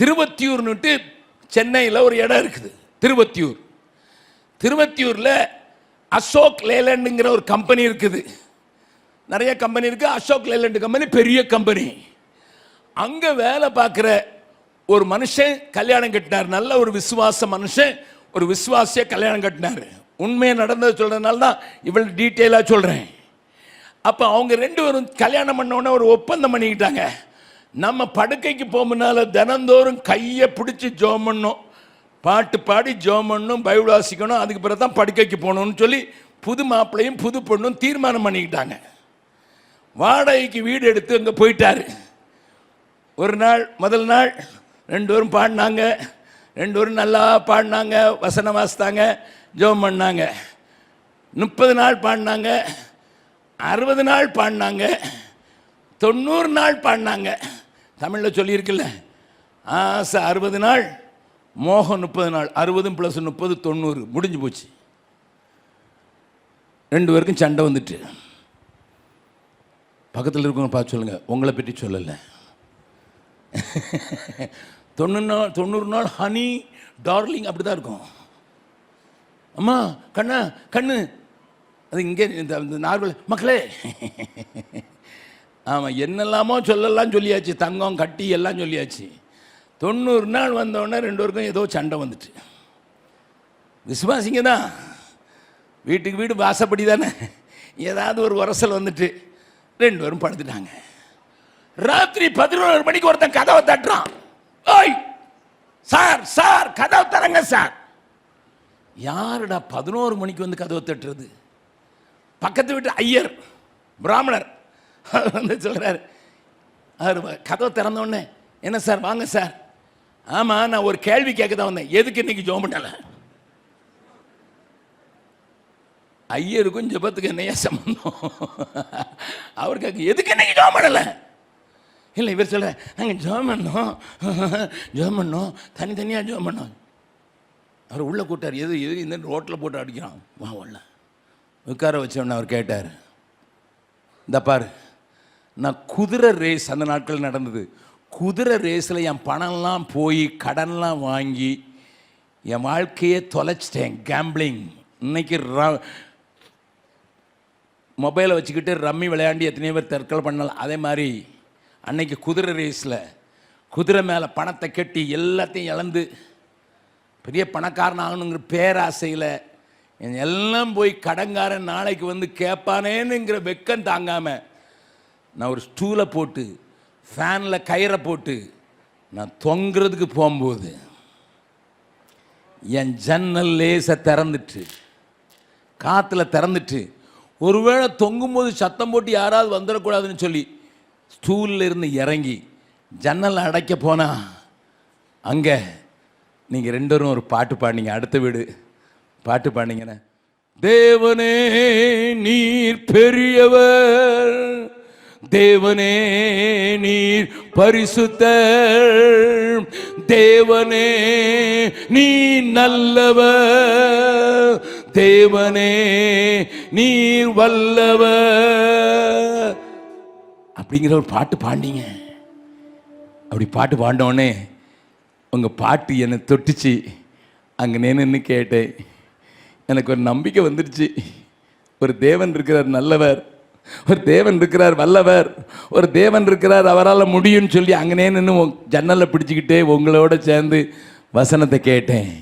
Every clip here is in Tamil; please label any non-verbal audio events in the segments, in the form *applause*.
திருவத்தியூர்னுட்டு சென்னையில் ஒரு இடம் இருக்குது. திருவத்தியூர். திருவத்தியூரில் அசோக் லேலண்டுங்கிற ஒரு கம்பெனி இருக்குது. நிறைய கம்பெனி இருக்குது அசோக் லேலண்டு கம்பெனி பெரிய கம்பெனி. அங்கே வேலை பார்க்குற ஒரு மனுஷன் கல்யாணம் கட்டினார். நல்ல ஒரு விசுவாச மனுஷன் ஒரு விசுவாசிய கல்யாணம் கட்டினார். உண்மையை நடந்தது சொல்கிறதுனால தான் இவ்வளோ டீட்டெயிலாக சொல்கிறேன் அப்போ அவங்க ரெண்டு பேரும் கல்யாணம் பண்ண உடனே ஒரு ஒப்பந்தம் பண்ணிக்கிட்டாங்க. நம்ம படுக்கைக்கு போகும்னால தினந்தோறும் கையை பிடிச்சி ஜோம் பண்ணும். பாட்டு பாடி ஜோம் பண்ணணும் பைபிள் வாசிக்கணும் அதுக்கு பிறகு தான் படுக்கைக்கு போகணும்னு சொல்லி புது மாப்பிள்ளையும் புது பொண்ணும் தீர்மானம் பண்ணிக்கிட்டாங்க. வாடகைக்கு வீடு எடுத்து அங்கே போயிட்டார். ஒரு நாள் முதல் நாள் ரெண்டு பேரும் பாடினாங்க. ரெண்டு பேரும் நல்லா பாடினாங்க வசனம் வாசித்தாங்க ஜெபம் பண்ணாங்க. முப்பது நாள் பாடினாங்க அறுபது நாள் பாடினாங்க தொண்ணூறு நாள் பாடினாங்க. தமிழில் சொல்லியிருக்குல்ல ஆசை அறுபது நாள் மோகம் முப்பது நாள் அறுபதும் ப்ளஸ் முப்பது தொண்ணூறு முடிஞ்சு போச்சு. ரெண்டு பேருக்கும் சண்டை வந்துட்டு. பக்கத்தில் இருக்கவங்க பார்த்து சொல்லுங்கள் உங்களை பற்றி சொல்லலை. தொண்ணூறு நாள் தொண்ணூறு நாள் ஹனி டார்லிங் அப்படி தான் இருக்கும். அம்மா கண்ணா கண்ணு. அது இங்கே இந்த இந்த நார்மல் மக்களே. ஆமாம் என்னெல்லாமோ சொல்லலாம் சொல்லியாச்சு. தங்கம் கட்டி எல்லாம் சொல்லியாச்சு. தொண்ணூறு நாள் வந்தோடனே ரெண்டு பேருக்கும் ஏதோ சண்டை வந்துட்டு. விசுவாசிங்க தான். வீட்டுக்கு வீடு வாசப்படி தானே. ஏதாவது ஒரு உரசல் வந்துட்டு ரெண்டு பேரும் படுத்துட்டாங்க. ராத்திரி பதினோரு மணிக்கு ஒருத்தன் கதவை தட்டுறான். ஓய் சார் சார் கதவை தரங்க சார். யாருடா பதினோரு மணிக்கு வந்து கதவை தட்டுறது? பக்கத்து வீட்டு ஐயர் பிராமணர். அவர் வந்து சொல்கிறார் அவர் கதவை திறந்தோடனே என்ன சார் வாங்க சார். ஆமாம் நான் ஒரு கேள்வி கேட்க தான் வந்தேன். எதுக்கு இன்னைக்கு ஜோம் பண்ணலை? ஐயருக்கும் ஜபத்துக்கு என்னையா சம்பந்தம்? அவர் கேட்க எதுக்கு இன்னைக்கு ஜோம் பண்ணலை? இல்லை இவர் சொல்கிற நாங்கள் ஜோம் பண்ணோம். ஜோம் பண்ணோம். தனித்தனியாக ஜோம் பண்ணோம். அவர் உள்ளே கூட்டார் எது எது? இந்த ரோட்டில் போட்டு அடிக்கிறான். வா உள்ள. உட்கார வச்சோன்னு அவர் கேட்டார் இந்த பாரு. நான் குதிரை ரேஸ் அந்த நாட்கள் நடந்தது. குதிரை ரேஸில் என் பணம்லாம் போய் கடன்லாம் வாங்கி என் வாழ்க்கையே தொலைச்சிட்டேன். கேம்பிளிங் இன்னைக்கு ர மொபைலை வச்சுக்கிட்டு ரம்மி விளையாண்டி எத்தனையோ பேர் தற்கொலை பண்ணலாம் அதே மாதிரி அன்னைக்கு குதிரை ரேஸில் குதிரை மேலே பணத்தை கட்டி எல்லாத்தையும் இழந்து பெரிய பணக்காரன் ஆகணுங்கிற பேராசையில் எல்லாம் போய் கடங்காரன் நாளைக்கு வந்து கேட்பானேனுங்கிற வெக்கம் தாங்காமல் நான் ஒரு ஸ்டூலை போட்டு ஃபேனில் கயிறை போட்டு நான் தொங்குறதுக்கு போகும்போது என் ஜன்னல் லேசை திறந்துட்டு காற்றுல திறந்துட்டு ஒருவேளை தொங்கும்போது சத்தம் போட்டு யாராவது வந்துடக்கூடாதுன்னு சொல்லி ஸ்டூலில் இருந்து இறங்கி ஜன்னல் அடைக்க போனால் அங்கே நீங்கள் ரெண்டரும் ஒரு பாட்டு பாடினீங்க. அடுத்த வீடு. பாட்டு பாடினீங்கண்ணே தேவனே நீர் பெரியவர் தேவனே நீர் பரிசுத்தர். தேவனே நீ நல்லவர். தேவனே நீர் வல்லவர். அப்படிங்கிற ஒரு பாட்டு பாண்டிங்க அப்படி பாட்டு பாண்டோடனே உங்கள் பாட்டு என்னை தொட்டுச்சு. அங்கே நின்று கேட்டேன். எனக்கு ஒரு நம்பிக்கை வந்துடுச்சு ஒரு தேவன் இருக்கிறார் நல்லவர். ஒரு தேவன் இருக்கிறார் வல்லவர். ஒரு தேவன் இருக்கிறார் அவரால் முடியும்னு சொல்லி அங்கனே நின்று ஜன்னலை பிடிச்சிக்கிட்டே உங்களோட சேர்ந்து வசனத்தை கேட்டேன்.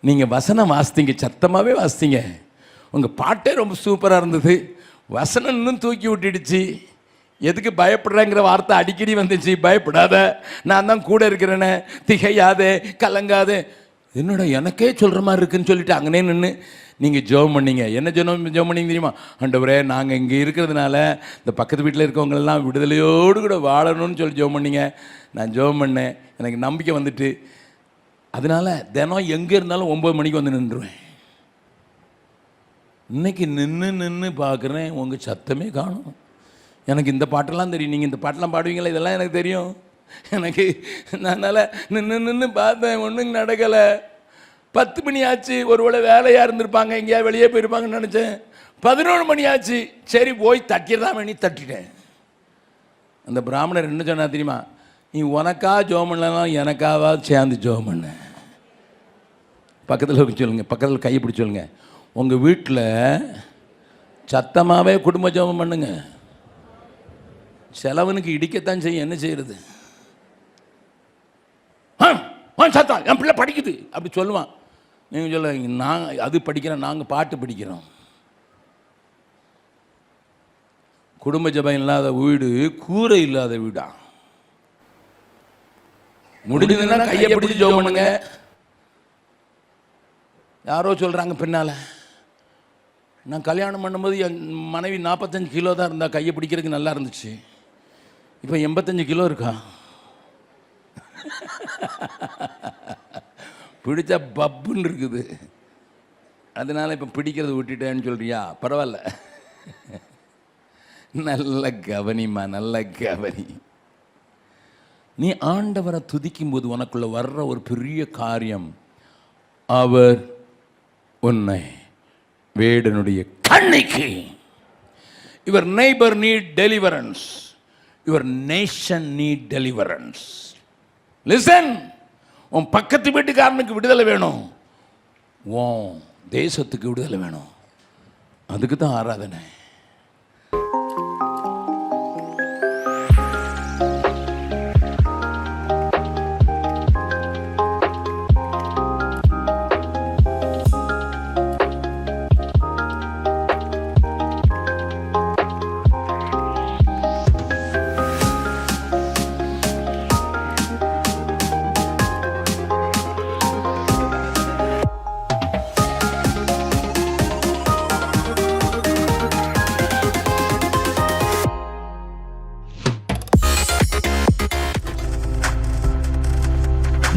நீங்கள் வசனம் வாசித்தீங்க சத்தமாகவே வாசித்தீங்க. உங்கள் பாட்டே ரொம்ப சூப்பராக இருந்தது. வசனம் இன்னும் தூக்கி விட்டுடுச்சு. எதுக்கு பயப்படுறேங்கிற வார்த்தை அடிக்கடி வந்துச்சு. பயப்படாத நான் தான் கூட இருக்கிறேனே. திகையாதே கலங்காதே. என்னடா எனக்கே சொல்கிற மாதிரி இருக்குன்னு சொல்லிட்டு அங்கனே நின்று நீங்கள் ஜெபம் பண்ணீங்க. என்ன ஜோம் ஜெபம் பண்ணீங்க தெரியுமா? ஆண்டவரே நாங்கள் இங்கே இருக்கிறதுனால இந்த பக்கத்து வீட்டில் இருக்கவங்களெல்லாம் விடுதலையோடு கூட வாழணும்னு சொல்லி ஜோம் பண்ணீங்க. நான் ஜெபம் பண்ணேன். எனக்கு நம்பிக்கை வந்துட்டு. அதனால தினம் எங்கே இருந்தாலும் ஒம்பது மணிக்கு வந்து நின்றுவேன். இன்னைக்கு நின்று நின்று பார்க்குறேன் உங்கள் சத்தமே காணும். எனக்கு இந்த பாட்டெல்லாம் தெரியும். நீங்கள் இந்த பாட்டெல்லாம் பாடுவீங்களா? இதெல்லாம் எனக்கு தெரியும். எனக்கு அதனால் நின்று நின்று பார்த்தேன். ஒன்றும் நடக்கலை. பத்து மணி ஆச்சு ஒருவேளை வேலையாக இருந்திருப்பாங்க எங்கேயாவது வெளியே போயிருப்பாங்கன்னு நினச்சேன். பதினொன்று மணி ஆச்சு சரி போய் தட்டிடலாம் வேணி தட்டிட்டேன். அந்த பிராமணர் என்ன சொன்னா தெரியுமா? நீ உனக்கா ஜோம் பண்ணலாம் எனக்காவா சேர்ந்து ஜோம் பண்ண பக்கத்தில் சொல்லுங்கள் சொல்லுங்க பக்கத்தில் கையை பிடிச்சி சொல்லுங்க. உங்கள் வீட்டில் சத்தமாகவே குடும்ப ஜோபம் பண்ணுங்க. செலவனுக்கு இடிக்கத்தான் செய்யும் என்ன செய்யறது? ஆ ஆ என் பிள்ளை படிக்குது அப்படி சொல்லுவான். நீங்கள் சொல்ல நாங்கள் அது படிக்கிறோம் நாங்கள் பாட்டு படிக்கிறோம். குடும்ப ஜபம் இல்லாத வீடு கூரை இல்லாத வீடா? முடிஞ்சதுன்னா கையை பிடிச்சி ஜோம் பண்ணுங்க. யாரோ சொல்கிறாங்க பின்னால். நான் கல்யாணம் பண்ணும்போது என் மனைவி நாற்பத்தஞ்சு கிலோ தான் இருந்தா கையை பிடிக்கிறதுக்கு நல்லா இருந்துச்சு. இப்போ எண்பத்தஞ்சு கிலோ இருக்கா? *laughs* பிடிச்சா பப்புன்னு இருக்குது. அதனால் இப்போ பிடிக்கிறத விட்டுட்டேன்னு சொல்கிறியா பரவாயில்ல நல்ல கவனிமா நல்ல கவனி. நீ ஆண்டவரை துதிக்கும் போது உனக்குள்ள வர்ற ஒரு பெரிய காரியம் அவர் உன்னை வேடனுடைய கண்ணிக்கு. Your neighbour need deliverance your nation need deliverance listen உன் பக்கத்து வீட்டுக்காரனுக்கு விடுதலை வேணும். ஓ தேசத்துக்கு விடுதலை வேணும். அதுக்கு தான் ஆராதனை.